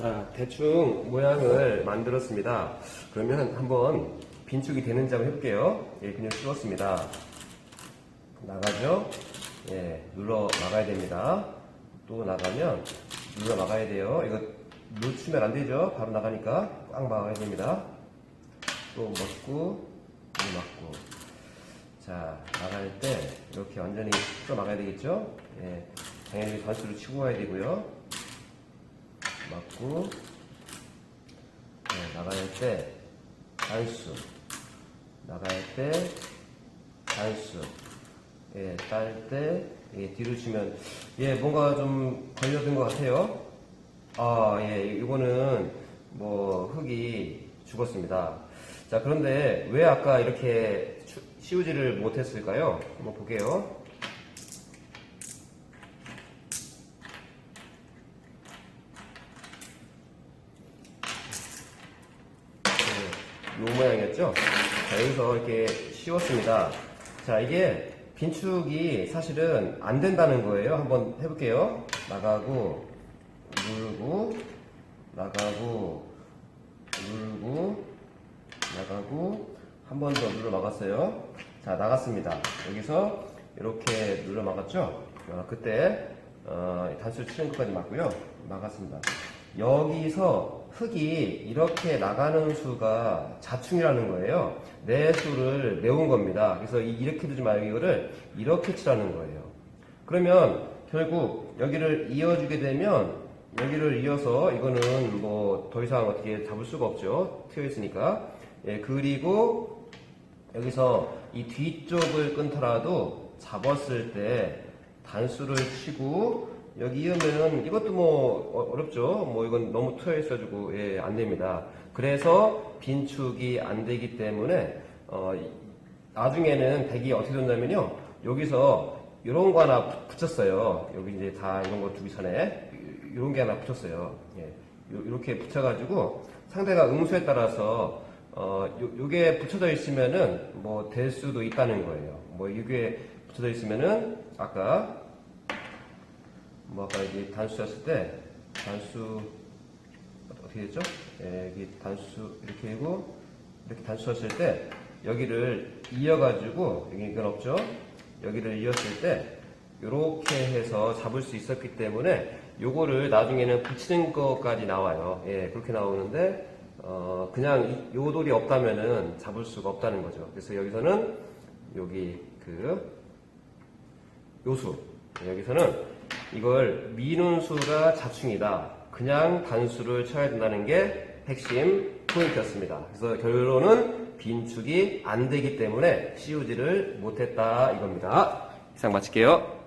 자, 대충 모양을 만들었습니다. 그러면 한번 빈축이 되는지 한번 해볼게요. 예, 그냥 씹었습니다. 나가죠? 예, 눌러 막아야 됩니다. 또 나가면 눌러 막아야 돼요. 이거 놓치면 안 되죠? 바로 나가니까 꽉 막아야 됩니다. 또 먹고, 또 막고. 자, 나갈 때 이렇게 완전히 풀어 막아야 되겠죠? 예, 당연히 단수를 치고 가야 되고요. 맞고 네, 나갈 때 단수. 나갈 때 단수. 예, 딸때 예, 뒤로 치면 예, 뭔가 좀 걸려든 것 같아요. 아, 예, 이거는 뭐 흙이 죽었습니다. 자, 그런데 왜 아까 이렇게 추- 씌우지를 못했을까요? 한번 볼게요 네, 요 모양이었죠? 자, 여기서 이렇게 씌웠습니다. 자, 이게 빈축이 사실은 안 된다는 거예요. 한번 해볼게요. 나가고, 물고, 나가고, 물고, 나가고, 한 번 더 눌러 막았어요. 자, 나갔습니다. 여기서 이렇게 눌러 막았죠? 어, 그때, 어, 단수 치는 것까지 맞고요. 막았습니다. 여기서 흙이 이렇게 나가는 수가 자충이라는 거예요. 내 수를 메운 겁니다. 그래서 이- 이렇게 두지 말고 이거를 이렇게 치라는 거예요. 그러면 결국 여기를 이어주게 되면 여기를 이어서 이거는 뭐 더 이상 어떻게 잡을 수가 없죠. 트여 있으니까. 예, 그리고 여기서 이 뒤쪽을 끊더라도 잡았을 때 단수를 치고 여기 이으면은 이것도 뭐 어- 어렵죠. 뭐 이건 너무 트여 있어가지고 예, 안 됩니다. 그래서 빈축이 안 되기 때문에 어, 이- 나중에는 백이 어떻게 된다면요. 여기서 이런 거 하나 붙- 붙였어요. 여기 이제 다 이런 거 두기 전에 이런 게 하나 붙였어요. 예. 이렇게 붙여가지고 상대가 음수에 따라서 어, 요, 요게 붙여져 있으면은 뭐 될 수도 있다는 거예요. 뭐 이게 붙여져 있으면은 아까 뭐 아까 이게 단수였을 때 단수 어떻게 됐죠? 예, 여기 단수 이렇게 하고 이렇게 단수였을 때 여기를 이어가지고 여기 이건 없죠? 여기를 이었을 때 이렇게 해서 잡을 수 있었기 때문에 요거를 나중에는 붙이는 것까지 나와요. 예, 그렇게 나오는데 어, 그냥 이- 요 돌이 없다면은 잡을 수가 없다는 거죠. 그래서 여기서는 여기 그 요수 여기서는 이걸 미는 수가 자충이다. 그냥 단수를 쳐야 된다는 게 핵심 포인트였습니다. 그래서 결론은 빈축이 안 되기 때문에 씌우지를 못했다 이겁니다. 이상 마칠게요.